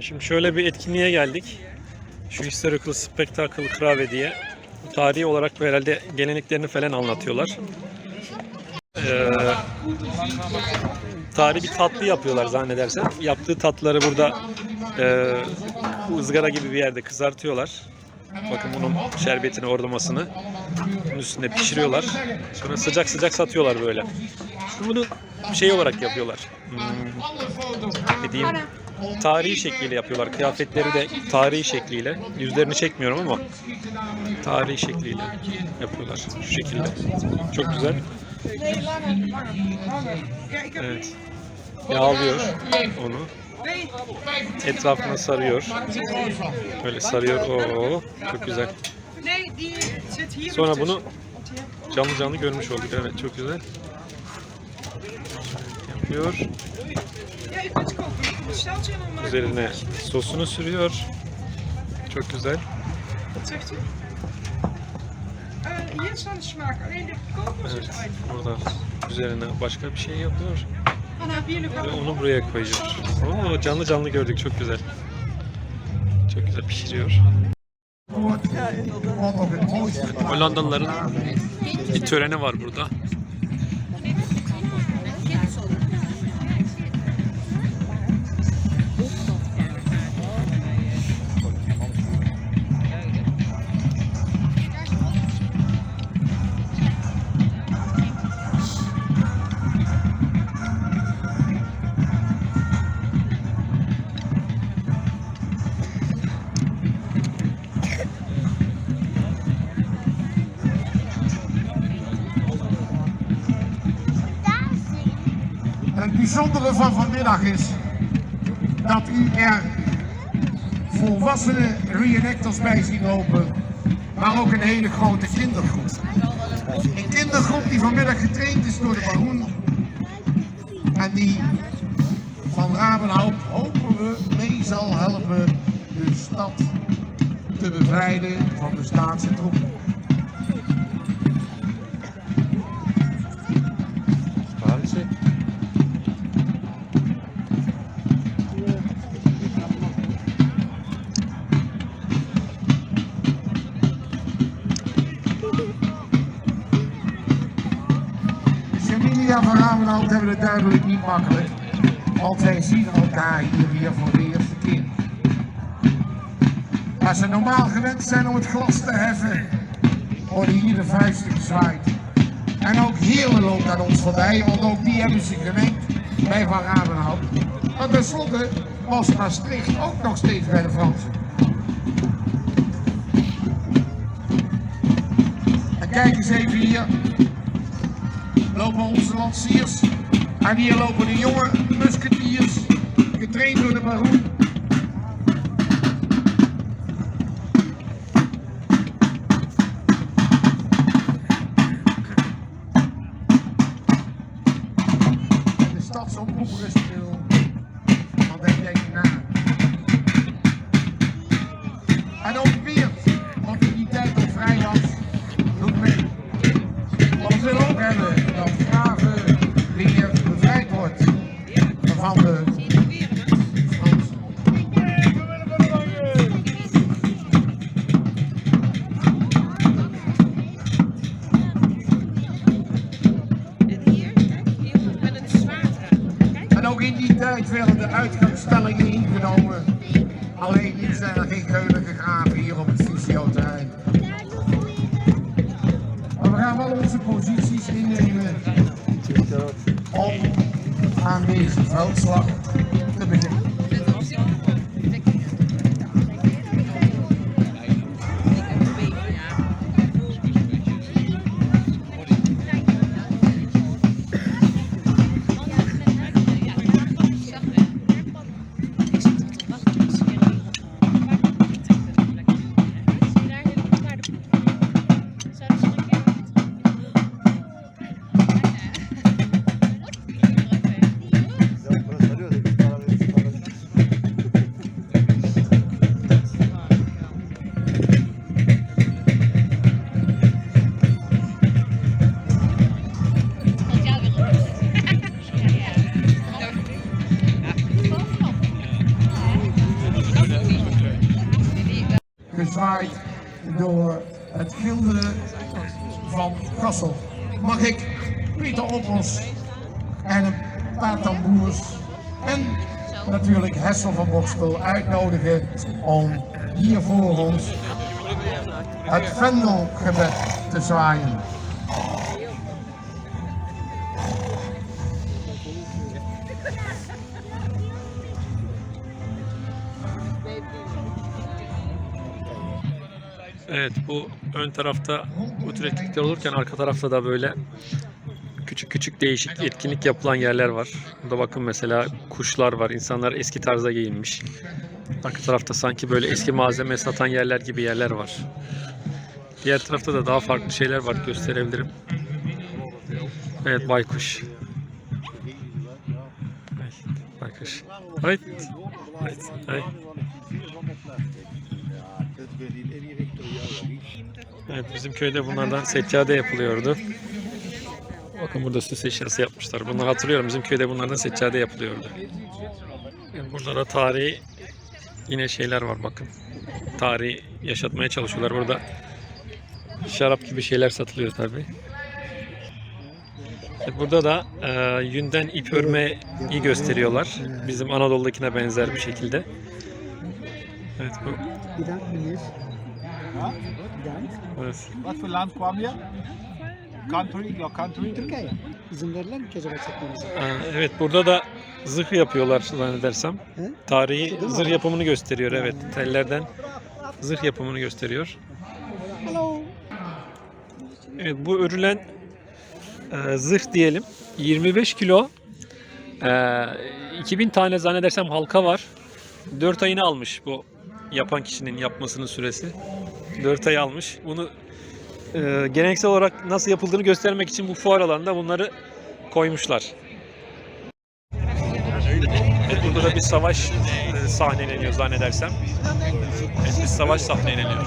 Şimdi şöyle bir etkinliğe geldik. Şu Historical Spectacle Crave diye. Tarihi olarak herhalde geleneklerini falan anlatıyorlar. Ee, tarihi bir tatlı yapıyorlar zannedersem. Yaptığı tatlıları burada e, ızgara gibi bir yerde kızartıyorlar. Bakın bunun şerbetini, orlamasını bunun üstünde pişiriyorlar. Sonra sıcak sıcak satıyorlar böyle. Bunu şey olarak yapıyorlar. Hmm, ne diyeyim? Tarihi şekliyle yapıyorlar. Kıyafetleri de tarihi şekliyle. Yüzlerini çekmiyorum ama tarihi şekliyle yapıyorlar. Şu şekilde. Çok güzel. Evet. Yağlıyor onu. Etrafına sarıyor. Böyle sarıyor. Oo, çok güzel. Sonra bunu canlı canlı görmüş olduk. Evet çok güzel. Maken. Üzerine sosunu sürüyor. Çok güzel. Evet. Burada üzerine başka bir şey yapıyor. Ve onu buraya koyuyor. Oo, canlı canlı gördük. Çok güzel. Çok güzel pişiriyor. Hollandalıların bir töreni var burada. Het bijzondere van vanmiddag is dat u er volwassenen reenactors bij ziet lopen, maar ook een hele grote kindergroep. Een kindergroep die vanmiddag getraind is door de baroen en die van Rabenhout hopen we mee zal helpen de stad te bevrijden van de staatse troepen. Familia van Ravenhout hebben het duidelijk niet makkelijk, want zij zien elkaar hier weer voor de eerste keer. Waar ze normaal gewend zijn om het glas te heffen, worden hier de vuisten gezwaaid. En ook Heerlen loopt aan ons voorbij, want ook die hebben zich gemengd bij Van Ravenhout. Maar tenslotte was Maastricht ook nog steeds bij de Fransen. En kijk eens even hier, lopen onze lanciers. En hier lopen de jonge musketiers, getraind door de baroen. En hier, hier ook in die tijd werden de uitgangsstellingen ingenomen. Alleen nu zijn er geen geulen gegraven hier op het fysioterrein. Maar we gaan wel onze posities innemen aanwezig veldslag te beginnen. Door het gilde van Kassel. Mag ik Pieter Opros en een paar tamboers en natuurlijk Hessel van Bokstel uitnodigen om hier voor ons het Vendelgebed te zwaaien. Evet bu ön tarafta bu tür etkinlikler olurken arka tarafta da böyle küçük küçük değişik etkinlik yapılan yerler var. Burada bakın mesela kuşlar var. İnsanlar eski tarzda giyinmiş. Arka tarafta sanki böyle eski malzeme satan yerler gibi yerler var. Diğer tarafta da daha farklı şeyler var gösterebilirim. Evet baykuş. Baykuş. Evet. Evet. evet. Evet bizim köyde bunlardan seccade yapılıyordu. Bakın burada süs eşyası yapmışlar. Bunları hatırlıyorum. Bizim köyde bunlardan seccade yapılıyordu. Yani burada da tarihi yine şeyler var bakın. Tarihi yaşatmaya çalışıyorlar. Burada şarap gibi şeyler satılıyor tabi. Burada da e, yünden ip örmeyi gösteriyorlar. Bizim Anadolu'dakine benzer bir şekilde. Evet bu. Bedankt meneer. Ja? Bedankt. Evet. Wat voor land kwam je? Country, your country? Turkije. İzin mi ki acaba çekmemize? Evet burada da zırh yapıyorlar zannedersem. He? Tarihi zırh yapımını gösteriyor evet. Tellerden zırh yapımını gösteriyor. Hallo. Evet bu örülen e, zırh diyelim 25 kilo e, 2000 tane zannedersem halka var. 4 ayını almış bu yapan kişinin yapmasının süresi. 4 ay almış. Bunu e, geleneksel olarak nasıl yapıldığını göstermek için bu fuar alanında bunları koymuşlar. Evet, burada da bir savaş e, sahneleniyor zannedersem. Evet, bir savaş sahneleniyor.